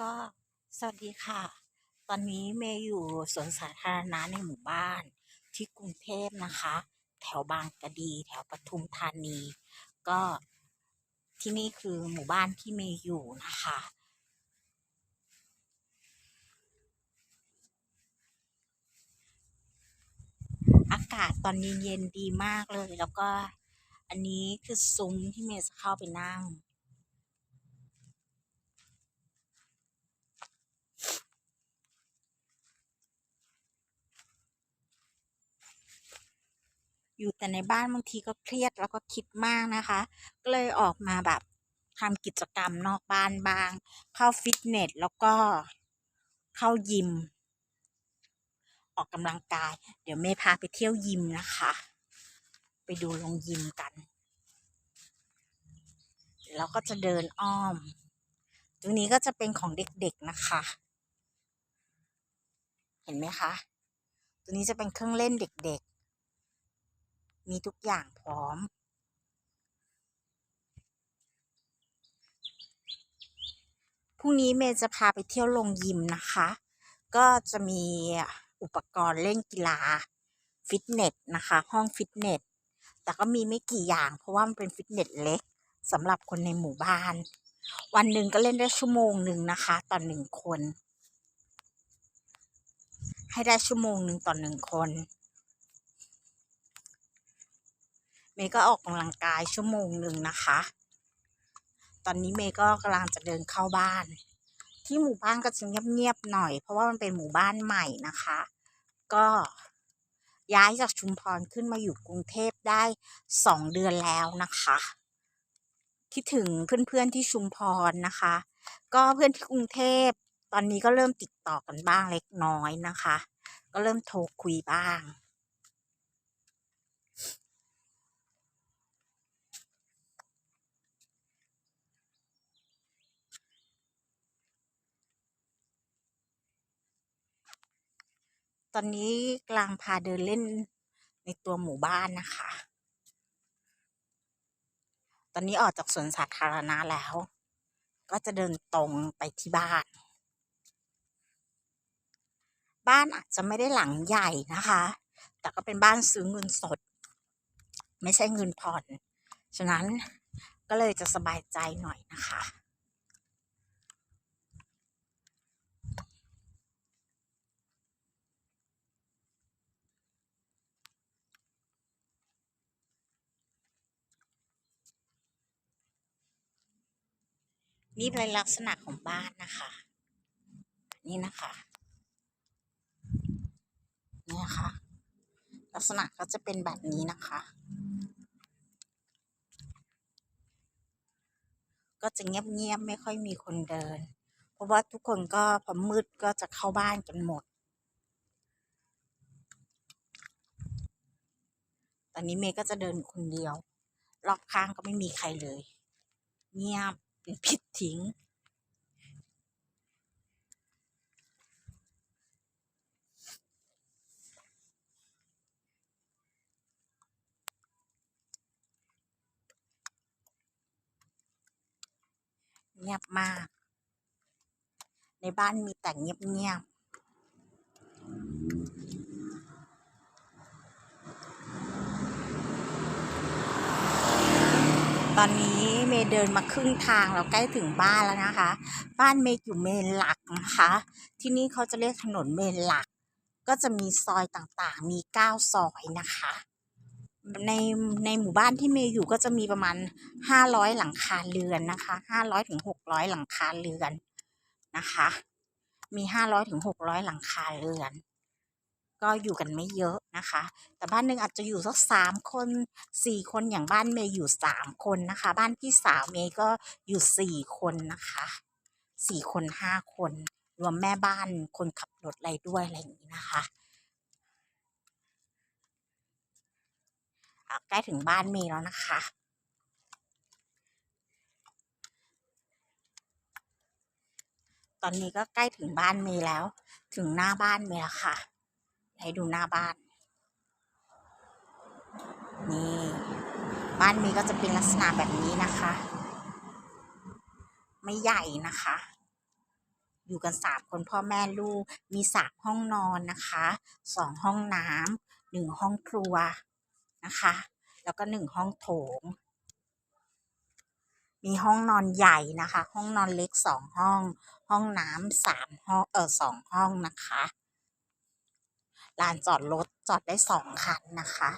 ก็สวัสดีค่ะ ตอนนี้เมย์อยู่สวนสาธารณะในหมู่บ้านที่กรุงเทพนะคะ แถวบางกะดี แถวปทุมธานี ก็ที่นี่คือหมู่บ้านที่เมย์อยู่นะคะ อากาศตอนนี้เย็นดีมากเลย แล้วก็อันนี้คือซุ้มที่เมย์จะเข้าไปนั่ง อยู่แต่ในบ้านบางทีก็เครียดแล้วก็คิดมากนะคะ ก็เลยออกมาแบบทำกิจกรรมนอกบ้านบ้าง เข้าฟิตเนสแล้วก็เข้ายิม ออกกำลังกาย เดี๋ยวเมย์พาไปเที่ยวยิมนะคะ ไปดูโรงยิมกันแล้วก็จะเดินอ้อม ตรงนี้ก็จะเป็นของเด็กๆนะคะ เห็นไหมคะตรงนี้จะเป็นเครื่องเล่นเด็กๆ มีทุกอย่างพร้อม พรุ่งนี้เมย์จะพาไปเที่ยวโรงยิมนะคะ ก็จะมีอุปกรณ์เล่นกีฬาฟิตเนสนะคะ ห้องฟิตเนส แต่ก็มีไม่กี่อย่าง เพราะว่ามันเป็นฟิตเนสเล็กสำหรับคนในหมู่บ้าน วันหนึ่งก็เล่นได้ชั่วโมงหนึ่งนะคะต่อหนึ่งคน ให้ได้ชั่วโมงหนึ่งต่อหนึ่งคน เมย์ก็ออกกำลังกายชั่วโมงหนึ่งนะคะ ตอนนี้เมย์ก็กำลังจะเดินเข้าบ้าน ที่หมู่บ้านก็จะเงียบๆหน่อย เพราะว่ามันเป็นหมู่บ้านใหม่นะคะ ก็ย้ายจากชุมพรขึ้นมาอยู่กรุงเทพได้สองเดือนแล้วนะคะ คิดถึงเพื่อนๆที่ชุมพรนะคะ ก็เพื่อนที่กรุงเทพตอนนี้ก็เริ่มติดต่อกันบ้างเล็กน้อยนะคะ ก็เริ่มโทรคุยบ้าง ตอนนี้กำลังพาเดินเล่นในตัวหมู่บ้านนะคะ ตอนนี้ออกจากสวนสาธารณะแล้ว ก็จะเดินตรงไปที่บ้าน บ้านอาจจะไม่ได้หลังใหญ่นะคะ แต่ก็เป็นบ้านซื้อเงินสด ไม่ใช่เงินผ่อน ฉะนั้นก็เลยจะสบายใจหน่อยนะคะ นี่เป็นลักษณะของบ้านนะคะ นี่นะคะ นี่นะคะ ลักษณะก็จะเป็นแบบนี้นะคะ ก็จะเงียบๆไม่ค่อยมีคนเดิน เพราะว่าทุกคนก็พอมืดก็จะเข้าบ้านกันหมด ตอนนี้เมย์ก็จะเดินคนเดียว รอบข้างก็ไม่มีใครเลย เงียบ เป็นพิษทิ้ง เงียบมาก ในบ้านมีแต่เงียบๆตอนนี้ ย์เดินมาครึ่งทางแล้วใกล้ถึงบ้านแล้วนะคะ บ้านเมย์อยู่เมนหลักนะคะ ที่นี่เขาจะเรียกถนนเมนหลัก ก็จะมีซอยต่างๆ มีเก้าซอยนะคะ ในในหมู่บ้านที่เมย์อยู่ก็จะมีประมาณห้าร้อยหลังคาเรือนนะคะห้าร้อยถึงหกร้อยหลังคาเรือนนะคะ มีห้าร้อยถึงหกร้อยหลังคาเรือน ก็อยู่กันไม่เยอะ นะคะ แต่บ้านหนึ่งอาจจะอยู่สักสามคนสี่คนอย่างบ้านเมย์อยู่สามคนนะคะ บ้านพี่สาวเมย์ก็อยู่สี่คนนะคะสี่คนห้าคน รวมแม่บ้านคนขับรถอะไรด้วยอะไรอย่างนี้นะคะอะใกล้ถึงบ้านเมย์แล้วนะคะตอนนี้ก็ใกล้ถึงบ้านเมย์แล้ว ถึงหน้าบ้านเมย์แล้วค่ะ ให้ดูหน้าบ้าน นี่บ้านเมย์ก็จะเป็นลักษณะแบบนี้นะคะ ไม่ใหญ่นะคะ อยู่กันสามคนพ่อแม่ลูกมีสามห้องนอนนะคะสองห้องน้ำหนึ่งห้องครัวนะคะ แล้วก็หนึ่งห้องโถง มีห้องนอนใหญ่นะคะ ห้องนอนเล็กสองห้อง ห้องน้ำสามห้องเออสองห้องนะคะลานจอดรถจอดได้สองคันนะคะ